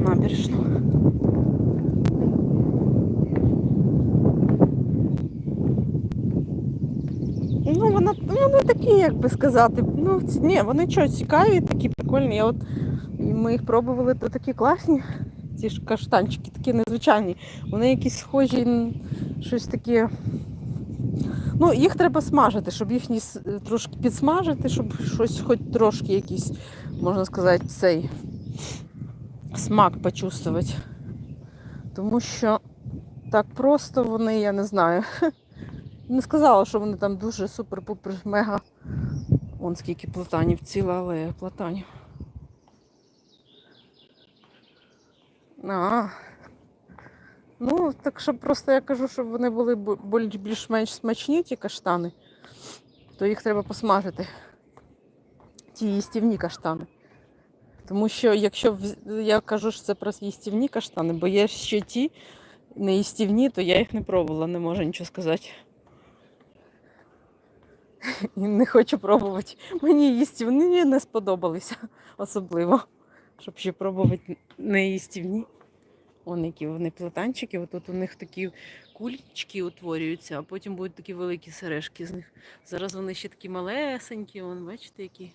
набережну. Ну, вона, вони такі, як би сказати. Ну, ні, вони що, цікаві, такі прикольні. Я от, ми їх пробували, то такі класні. Ці ж каштанчики, такі незвичайні. Вони якісь схожі, щось таке. Ну, їх треба смажити, щоб їхні трошки підсмажити, щоб щось хоч трошки якийсь, можна сказати, цей смак почувствувати. Тому що так просто вони, я не знаю. Не сказала, що вони там дуже супер-пупер мега. Вон скільки платанів, ціла алея платанів. А. Ну, так що просто я кажу, щоб вони були більш-менш смачні, ті каштани, то їх треба посмажити. Ті їстівні каштани. Тому що якщо я кажу, що це про їстівні каштани, бо є ще ті неїстівні, то я їх не пробувала, не можу нічого сказати. І не хочу пробувати. Мені їстівні не сподобалися особливо. Щоб ще пробувати неїстівні. Вон які вони платанчики, отут у них такі кульчики утворюються, а потім будуть такі великі сережки з них. Зараз вони ще такі малесенькі, вон, бачите, які.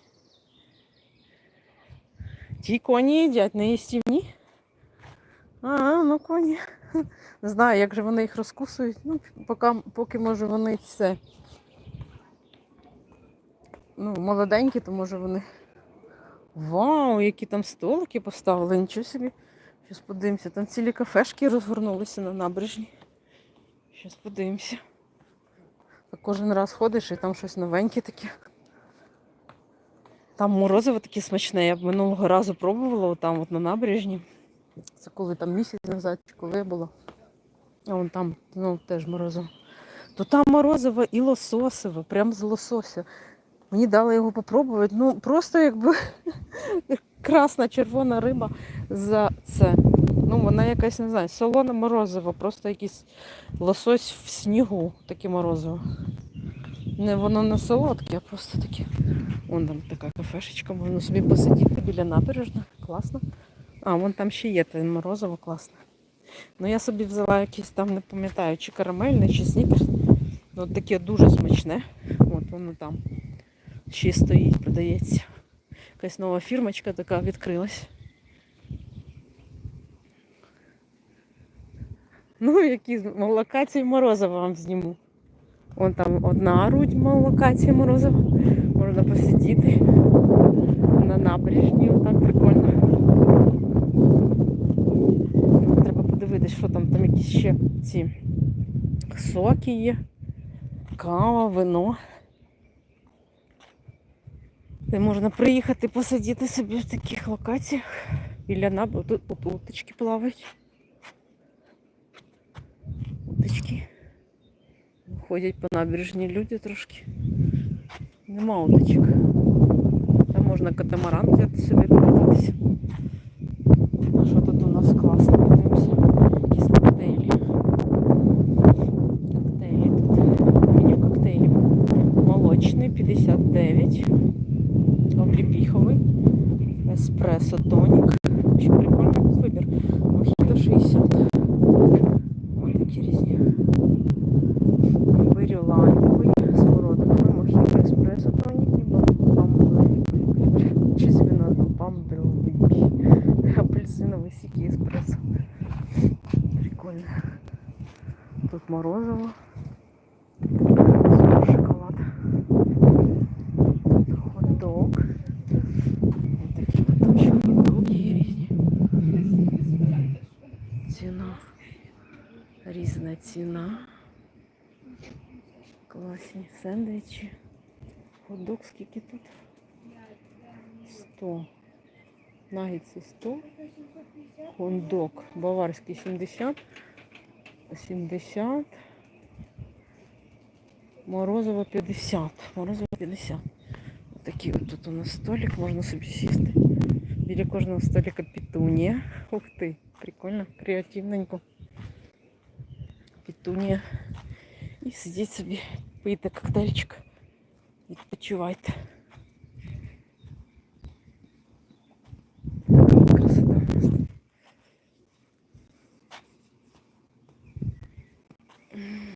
Ті коні їдять, неїстівні. А, ну коні. Не знаю, як же вони їх розкусують. Ну, поки, поки може вони все. Ну, молоденькі, то може вони. Вау, які там столики поставили, нічого собі. Щас подивимося. Там цілі кафешки розгорнулися на набережні. Щас подивимося. Кожен раз ходиш і там щось новеньке таке. Там морозиво таке смачне. Я минулого разу пробувала там от на набережні. Це коли там місяць назад, чи коли я була. А вон там ну, теж морозиво. То там морозиво і лососиво, прям з лосося. Мені дали його попробувати. Ну, просто якби красна червона риба за це. Ну, вона якась, не знаю, солоне морозиво, просто якийсь лосось в снігу, таке морозиво. Не воно не солодке, а просто таке. Вон там така кафешечка, можна собі посидіти біля набережної. Класно. А, вон там ще є те морозиво класне. Ну я собі взяла якесь там, не пам'ятаю, чи карамельне, чи снікерс. Ну, таке дуже смачне. От воно там ще стоїть, продається. Якась нова фірмочка така відкрилась. Ну, які локації морозива вам зніму. Вон там одна рудь локація морозива. Можна посидіти на набережні, отак прикольно. Треба подивитись, що там, там якісь ще ці соки є, кава, вино. Де можна приїхати посидіти собі в таких локаціях. Біля набу тут уточки плавають. Уточки. Ходять по набережні люди трошки. Нема уточок. Там можна катамаран взяти собі покататися. А що тут у нас класно? Подивимося. Якісь коктейлі. Коктейлі тут. Меню коктейлів. Молочний 59. Обліпіховий. Еспресо тонік. Ще прикольний вибір. Мохіто 60. Сік еспресо. Прикольно. Тут морозиво. Шоколад. Хот-дог. Такі круги різні. Ціна. Різна ціна. Класні сендвічі. Хот-дог скільки тут? 100. Нагетси 100. Хот-дог баварський 70. 70. Морозиво 50. Морозиво 50. Такий от тут у нас столик, можна собі сісти. Біля кожного столика петунія. Ух ти, прикольно, креативненько. Петунія. І сидіть собі, пийте коктейльчик. Відпочивайте.